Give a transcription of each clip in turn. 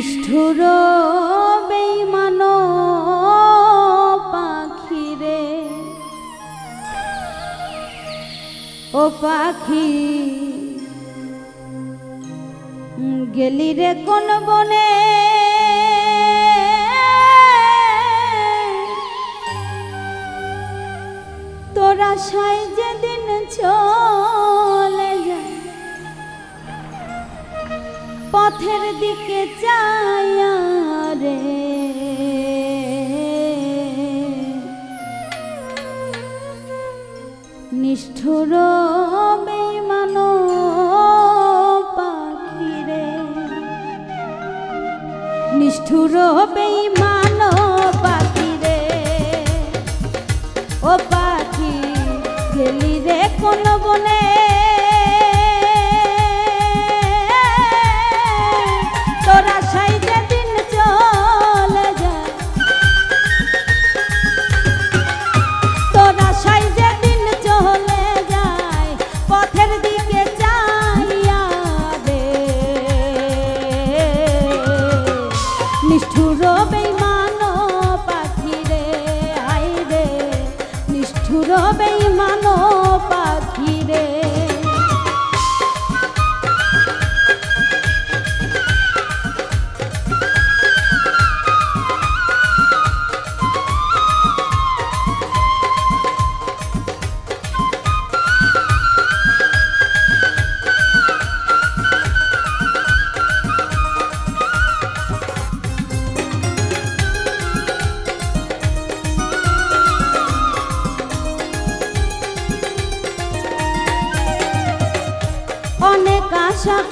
নিষ্ঠুর বেইমান পাখিরে। ও পাখি গেলি রে কোন বনে? তোরা সাই যেদিন চলে পথের দিকে চায়া রে। নিষ্ঠুর বেইমান পাখিরে নিষ্ঠুর বেইমান পাখিরে ও পাখি গেলি রে কোন বনে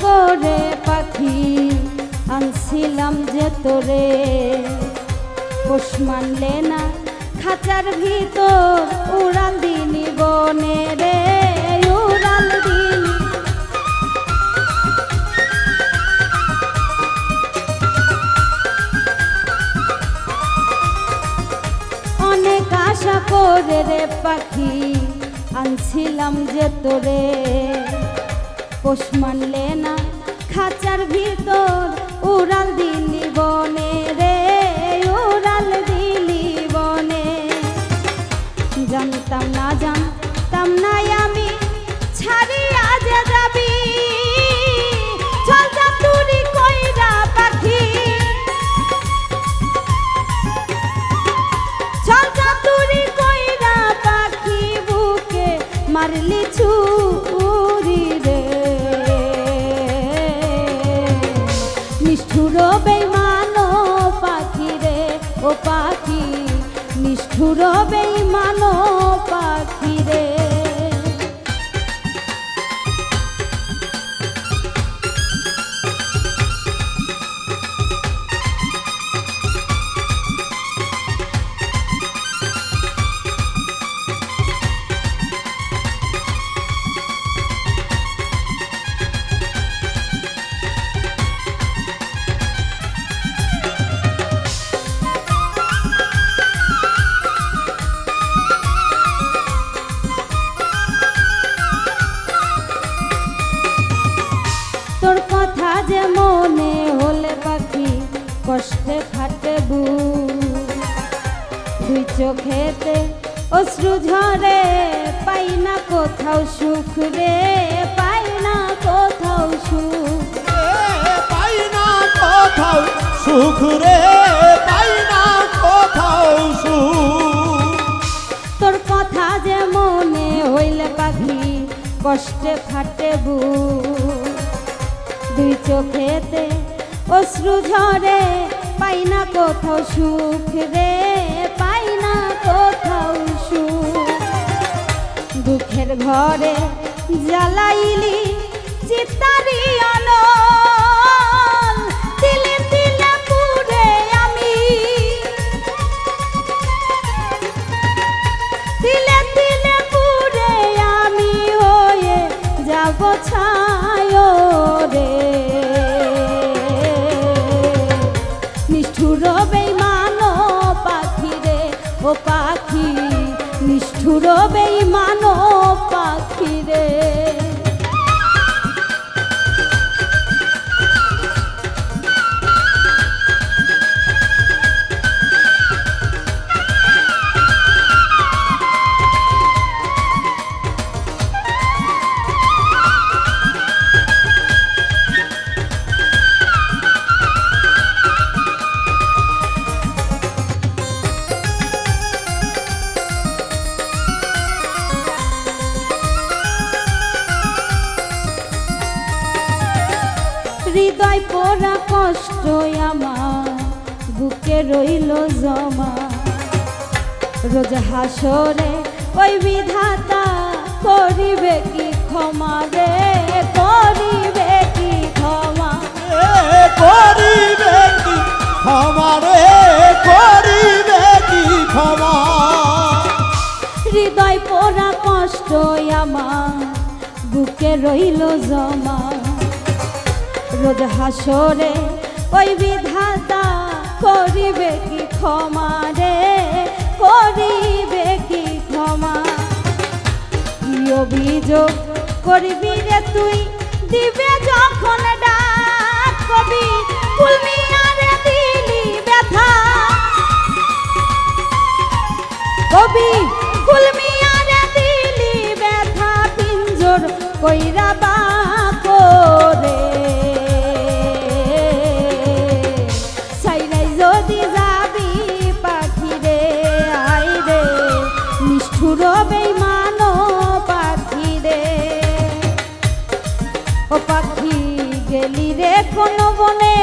করে পাখি আনছিলাম যে তোরে। পোষ মানলে না খাঁচার ভিতর উড়াল দিনি বনে রে উড়াল অনেক আশা করে রে পাখি আনছিলাম যে তোরে। পোষ মানলে না। নিষ্ঠুর বেইমান কথা যে মনে হলে পাখি কষ্টে ফাটে বু দুই চোখেতে অশ্রু ঝরে পাই না কোথাও সুখ রে পাই না কোথাও সুখ। পাই না কোথাও সুখ রে পাই না কোথাও সুখ। তোর কথা যে মনে হইলে পাখি কষ্টে ফাটে বু দুই চোখেতে অশ্রু ঝরে, পাই না কোথাও সুখ রে, পাই না কোথাও সুখ। দুঃখের ঘরে জ্বালাইলি চিতারি হৃদয় পোড়া কষ্ট আমার বুকে রইল জমা। রোজ হাসরে ওই বিধাতা করিবে কি ক্ষমা রে? করিবে কি ক্ষমা? করিবে কি ক্ষমা রে? করিবে কি ক্ষমা? হৃদয় পোড়া কষ্ট আমার বুকে রইল জমা। রোজ হাসরে, ওই বিধাতা করিবে কি ক্ষমা রে? করিবে কি ক্ষমা? কি অভিযোগ করবি রে তুই? দিবে যখন ডাক কবি কুলমি আরে দিলি ব্যথা। কবি আরে দিলি ব্যথা পিঞ্জর কইরা বা গেলি রে কোনো বনে?